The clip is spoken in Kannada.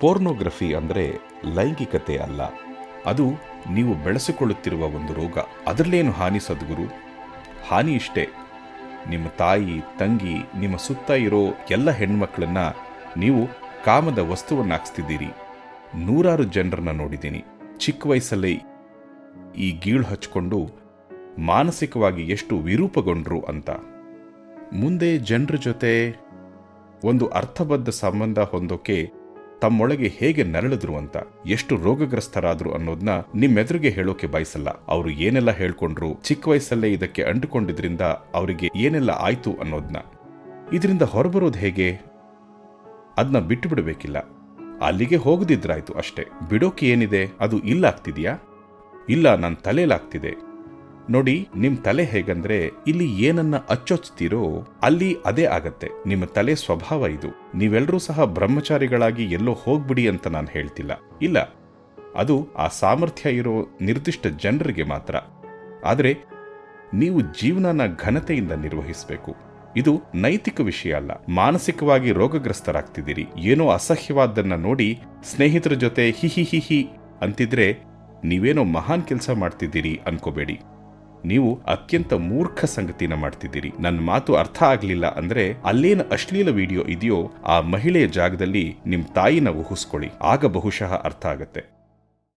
ಪೋರ್ನೋಗ್ರಫಿ ಅಂದರೆ ಲೈಂಗಿಕತೆ ಅಲ್ಲ. ಅದು ನೀವು ಬೆಳೆಸಿಕೊಳ್ಳುತ್ತಿರುವ ಒಂದು ರೋಗ. ಅದರಲ್ಲೇನು ಹಾನಿ ಸದ್ಗುರು? ಹಾನಿ ಇಷ್ಟೇ. ನಿಮ್ಮ ತಾಯಿ, ತಂಗಿ, ನಿಮ್ಮ ಸುತ್ತ ಇರೋ ಎಲ್ಲ ಹೆಣ್ಮಕ್ಳನ್ನ ನೀವು ಕಾಮದ ವಸ್ತುವನ್ನಾಗಿಸ್ತಿದ್ದೀರಿ ನೂರಾರು ಜನರನ್ನ ನೋಡಿದ್ದೀನಿ. ಚಿಕ್ಕ ವಯಸ್ಸಲ್ಲೇ ಈ ಗೀಳು ಹಚ್ಕೊಂಡು ಮಾನಸಿಕವಾಗಿ ಎಷ್ಟು ವಿರೂಪಗೊಂಡ್ರು ಅಂತ. ಮುಂದೆ ಜನರ ಜೊತೆ ಒಂದು ಅರ್ಥಬದ್ಧ ಸಂಬಂಧ ಹೊಂದೋಕೆ ತಮ್ಮೊಳಗೆ ಹೇಗೆ ನರಳಿದ್ರು ಅಂತ, ಎಷ್ಟು ರೋಗಗ್ರಸ್ತರಾದ್ರು ಅನ್ನೋದನ್ನ ನಿಮ್ಮೆದುರಿಗೆ ಹೇಳೋಕೆ ಬಯಸಲ್ಲ. ಅವರು ಏನೆಲ್ಲ ಹೇಳ್ಕೊಂಡ್ರು, ಚಿಕ್ಕ ವಯಸ್ಸಲ್ಲೇ ಇದಕ್ಕೆ ಅಂಟುಕೊಂಡಿದ್ರಿಂದ ಅವರಿಗೆ ಏನೆಲ್ಲ ಆಯ್ತು ಅನ್ನೋದನ್ನ ಇದರಿಂದ ಹೊರಬರೋದು ಹೇಗೆ? ಅದನ್ನ ಬಿಟ್ಟು ಬಿಡಬೇಕಿಲ್ಲ. ಅಲ್ಲಿಗೆ ಹೋಗದಿದ್ರಾಯ್ತು ಅಷ್ಟೇ. ಬಿಡೋಕೆ ಏನಿದೆ? ಅದು ಇಲ್ಲ ಆಗ್ತಿದ್ಯಾ ಇಲ್ಲ ನನ್ನ ತಲೆಲಾಗ್ತಿದೆ ನೋಡಿ, ನಿಮ್ ತಲೆ ಹೇಗಂದ್ರೆ ಇಲ್ಲಿ ಏನನ್ನ ಅಚ್ಚೊಚ್ತೀರೋ ಅಲ್ಲಿ ಅದೇ ಆಗತ್ತೆ. ನಿಮ್ಮ ತಲೆ ಸ್ವಭಾವ ಇದು. ನೀವೆಲ್ಲರೂ ಸಹ ಬ್ರಹ್ಮಚಾರಿಗಳಾಗಿ ಎಲ್ಲೋ ಹೋಗ್ಬಿಡಿ ಅಂತ ನಾನು ಹೇಳ್ತಿಲ್ಲ. ಇಲ್ಲ, ಅದು ಆ ಸಾಮರ್ಥ್ಯ ಇರೋ ನಿರ್ದಿಷ್ಟ ಜನರಿಗೆ ಮಾತ್ರ. ಆದರೆ, ನೀವು ಜೀವನನ ಘನತೆಯಿಂದ ನಿರ್ವಹಿಸಬೇಕು. ಇದು ನೈತಿಕ ವಿಷಯ ಅಲ್ಲ. ಮಾನಸಿಕವಾಗಿ ರೋಗಗ್ರಸ್ತರಾಗ್ತಿದ್ದೀರಿ. ಏನೋ ಅಸಹ್ಯವಾದ್ದನ್ನ ನೋಡಿ ಸ್ನೇಹಿತರ ಜೊತೆ ಹಿಹಿ ಹಿಹಿ ಅಂತಿದ್ರೆ ನೀವೇನೋ ಮಹಾನ್ ಕೆಲಸ ಮಾಡ್ತಿದ್ದೀರಿ ಅನ್ಕೋಬೇಡಿ. ನೀವು ಅತ್ಯಂತ ಮೂರ್ಖ ಸಂಗತಿನ ಮಾಡ್ತಿದ್ದೀರಿ. ನನ್ನ ಮಾತು ಅರ್ಥ ಆಗ್ಲಿಲ್ಲ ಅಂದ್ರೆ ಅಲ್ಲೇನು ಅಶ್ಲೀಲ ವಿಡಿಯೋ ಇದೆಯೋ ಆ ಮಹಿಳೆಯ ಜಾಗದಲ್ಲಿ ನಿಮ್ ತಾಯಿನ ಊಹಿಸ್ಕೊಳ್ಳಿ. ಆಗ ಬಹುಶಃ ಅರ್ಥ ಆಗತ್ತೆ.